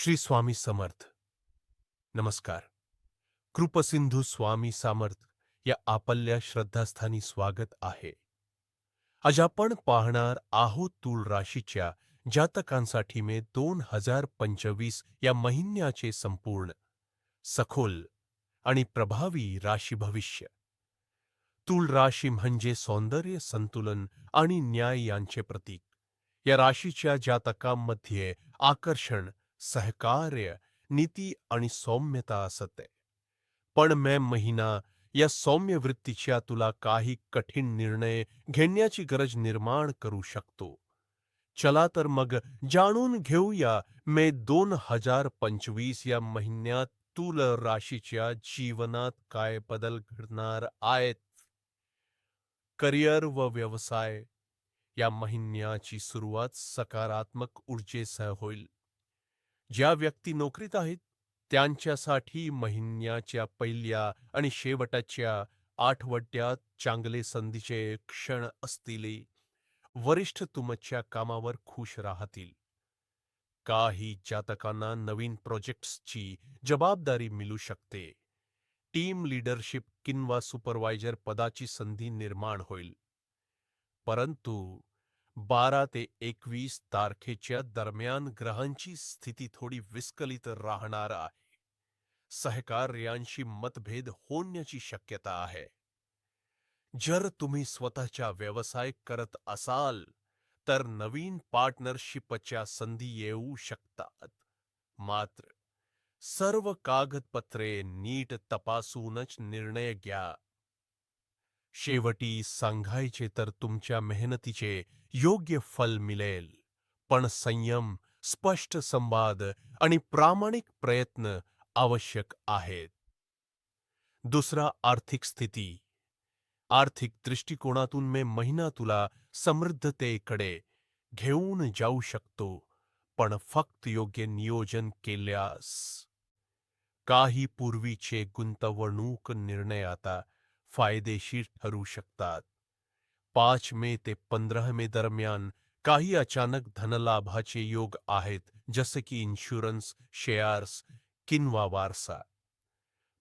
श्री स्वामी समर्थ. नमस्कार. कृपसिंधू स्वामी समर्थ या आपल्या श्रद्धास्थानी स्वागत आहे. आज आपण पाहणार आहोत तूळ राशीच्या जातकांसाठी मे दोन हजार पंचवीस या महिन्याचे संपूर्ण सखोल आणि प्रभावी राशी भविष्य. तूळ राशी म्हणजे सौंदर्य संतुलन आणि न्याय यांचे प्रतीक. या राशीच्या जातकांमध्ये आकर्षण सहकार्य नीती आणि सौम्यता असते. पण मे महिना या सौम्य वृत्तीच्या तुला काही कठीण निर्णय घेण्याची गरज निर्माण करू शकतो. चला तर मग जाणून घेऊया मे दोन हजार पंचवीस या महिन्यात तुल राशीच्या जीवनात काय बदल घडणार आहेत? करिअर व व्यवसाय या महिन्याची सुरुवात सकारात्मक ऊर्जेसह होईल. ज्या व्यक्ती नोकरीत आहेत त्यांच्यासाठी महिन्याच्या पहिल्या आणि शेवटाच्या आठवड्यात चांगले संधीचे क्षण असतील. वरिष्ठ तुमच्या कामावर खुश राहतील. काही जातकांना नवीन प्रोजेक्ट्सची जबाबदारी मिळू शकते. टीम लीडरशिप किंवा सुपरवायझर पदाची संधी निर्माण होईल. परंतु बारा ते एकवीस तारखेच्या दरम्यान ग्रहांची स्थिती थोडी विस्कलित राहणार आहे. सहकार्यांशी मतभेद होण्याची शक्यता आहे. जर तुम्ही स्वतःचा व्यवसाय करत असाल तर नवीन पार्टनरशिपच्या संधी येऊ शकतात. मात्र सर्व कागदपत्रे नीट तपासूनच निर्णय घ्या. शेवटी सांगायचे तर तुमच्या मेहनतीचे योग्य फल मिळेल. पण संयम स्पष्ट संवाद आणि प्रामाणिक प्रयत्न आवश्यक आहेत. दुसरा आर्थिक स्थिती. आर्थिक दृष्टिकोनातून मे महिना तुला समृद्धतेकडे घेऊन जाऊ शकतो पण फक्त योग्य नियोजन केल्यास. काही पूर्वीचे गुंतवणूक निर्णय आता फायदेशीर ठरू शकतात. पाच मे ते पंधरा मे दरम्यान काही अचानक धनलाभाचे योग आहेत, जसे की इन्शुरन्स, शेअर्स किंवा वारसा.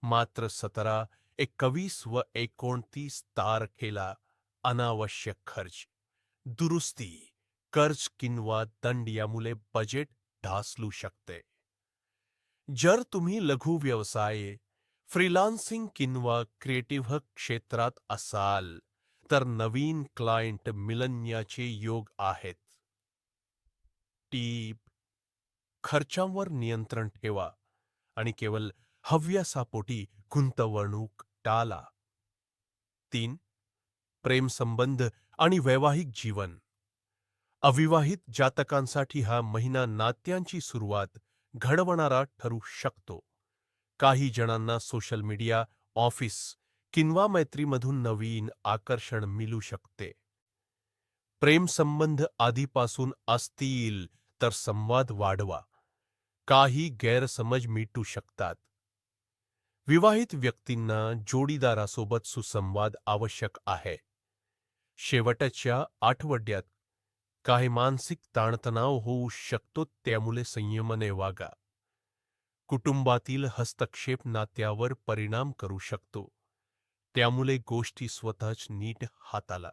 मात्र सतरा, एकवीस व एकोणतीस तारखेला अनावश्यक खर्च. दुरुस्ती, कर्ज किंवा दंड यामुळे बजेट ढासलू शकते. जर तुम्ही लघु व्यवसाय फ्रीलान्सिंग किंवा क्रिएटिव्ह क्षेत्रात असाल तर नवीन क्लायंट मिळण्याचे योग आहेत. टीप खर्चांवर नियंत्रण ठेवा आणि केवळ हव्यासापोटी गुंतवणूक टाळा तीन प्रेमसंबंध आणि वैवाहिक जीवन. अविवाहित जातकांसाठी हा महिना नात्यांची सुरुवात घडवणारा ठरू शकतो. काही जणांना सोशल मीडिया, ऑफ़िस किंवा मैत्रीमधून नवीन आकर्षण मिळू शकते. प्रेमसंबंध आधीपासून असतील तर संवाद वाढवा. काही गैरसमज मिटू शकतात. विवाहित व्यक्तींना जोडीदारासोबत सुसंवाद आवश्यक आहे. शेवटच्या आठवड्यात काही मानसिक ताणतणाव होऊ शकतो त्यामुळे संयमाने वागा. कुटुंबातील हस्तक्षेप नात्यावर परिणाम करू शकतो. त्यामुळे गोष्टी स्वतःच नीट हाताला.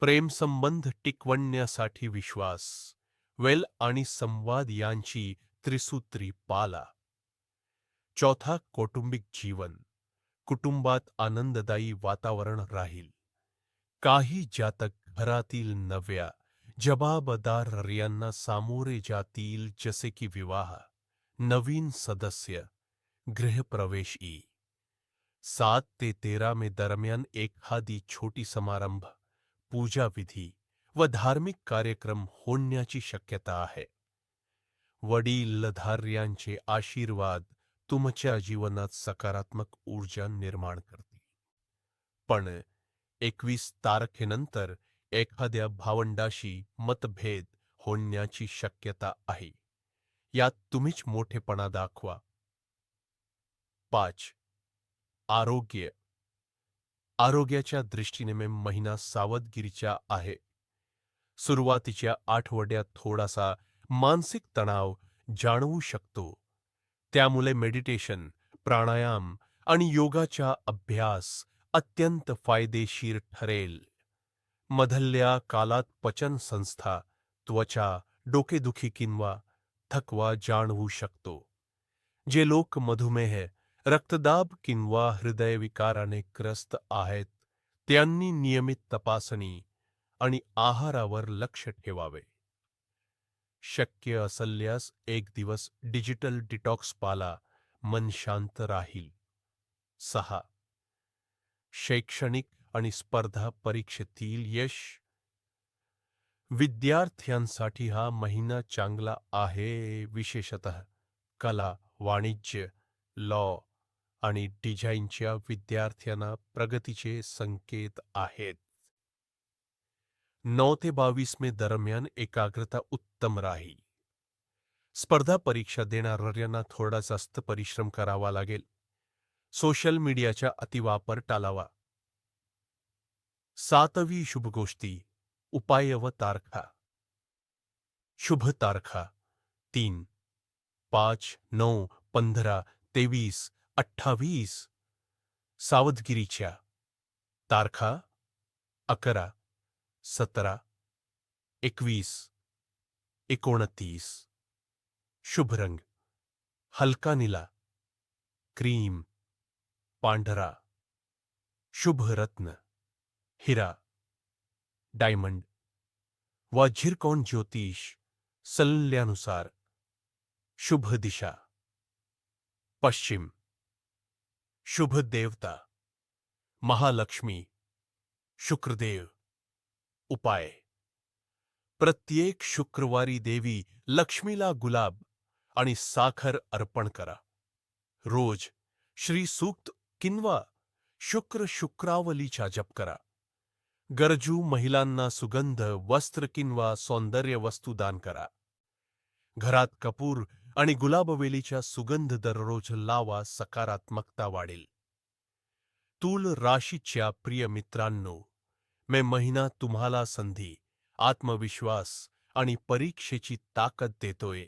प्रेमसंबंध टिकवण्यासाठी विश्वास, वेल आणि संवाद यांची त्रिसूत्री पाला. चौथा कौटुंबिक जीवन, कुटुंबात आनंददायी वातावरण राहील. काही जातक घरातील नव्या जबाबदाऱ्यांना सामोरे जातील जसे की विवाह. नवीन सदस्य गृहप्रवेश. ई सात ते तेरा मे दरम्यान एखादी छोटी समारंभ पूजाविधी व धार्मिक कार्यक्रम होण्याची शक्यता आहे. वडीलधार्यांचे आशीर्वाद तुमच्या जीवनात सकारात्मक ऊर्जा निर्माण करतील. पण एकवीस तारखेनंतर एखाद्या भावंडाशी मतभेद होण्याची शक्यता आहे. यात तुम्हीच मोठेपणा दाखवा. पाच. आरोग्य. आरोग्याच्या दृष्टीने मे महिना सावधगिरीच्या आहे. सुरुवातीच्या आठवड्यात थोडासा मानसिक तणाव जाणवू शकतो. त्यामुळे मेडिटेशन प्राणायाम आणि योगाचा अभ्यास अत्यंत फायदेशीर ठरेल. मधल्या कालात पचन संस्था त्वचा डोकेदुखी किंवा थकवा जाणवू शकतो. जे लोक मधुमेह रक्तदाब किंवा हृदयविकाराने ग्रस्त आहेत त्यांनी नियमित तपासणी आणि आहारावर लक्ष ठेवावे. शक्य असल्यास एक दिवस डिजिटल डिटॉक्स पाला मन शांत राहील. सहा. शैक्षणिक आणि स्पर्धा परीक्षेतील यश विद्यार्थ्यांसाठी हा महिना चांगला आहे विशेषतः कला वाणिज्य लॉ आणि डिझाईनच्या विद्यार्थ्यांना प्रगतीचे संकेत आहेत. नऊ ते बावीस मे दरम्यान एकाग्रता उत्तम राहील. स्पर्धा परीक्षा देणाऱ्यांना थोडा जास्त परिश्रम करावा लागेल. सोशल मीडियाचा अतिवापर टाळावा. सातवी शुभ गोष्टी उपाय व तारखा। शुभ तारखा, तीन, पाच नौ पंद्रह तेवीस, अठ्ठावीस, सावधगिरीच्या। तारखा, अकरा, सतरा, एकवीस, एकोणतीस। शुभ रंग, हलका नीला, क्रीम, पांढरा। शुभ रत्न, हिरा। डायमंड व ज्योतिष सल्ल्यानुसार शुभ दिशा. पश्चिम शुभ देवता. महालक्ष्मी शुक्रदेव. उपाय प्रत्येक शुक्रवारी देवी लक्ष्मीला गुलाब आणि साखर अर्पण करा. रोज श्री सूक्त किंवा शुक्र शुक्रावलीचा जप करा. गरजू महिलांना सुगंध वस्त्र किंवा सौंदर्य वस्तू दान करा. घरात कपूर आणि गुलाबवेलीच्या सुगंध दररोज लावा सकारात्मकता वाढेल. तूल राशीच्या प्रिय मित्रांनो मे महिना तुम्हाला संधी आत्मविश्वास आणि परीक्षेची ताकद देतोय.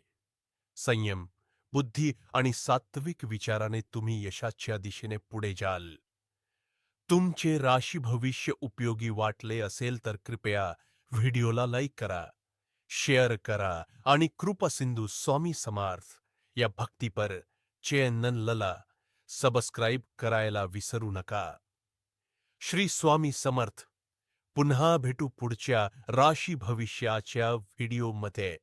संयम बुद्धी आणि सात्विक विचाराने तुम्ही यशाच्या दिशेने पुढे जाल. तुमचे राशी भविष्य उपयोगी वाटले असेल तर कृपया व्हिडिओला लाईक करा शेअर करा आणि कृपसिंधू स्वामी समर्थ या भक्तीपर चॅनलला सबस्क्राईब करायला विसरू नका. श्री स्वामी समर्थ पुन्हा भेटू पुढच्या राशी भविष्याच्या व्हिडिओमध्ये.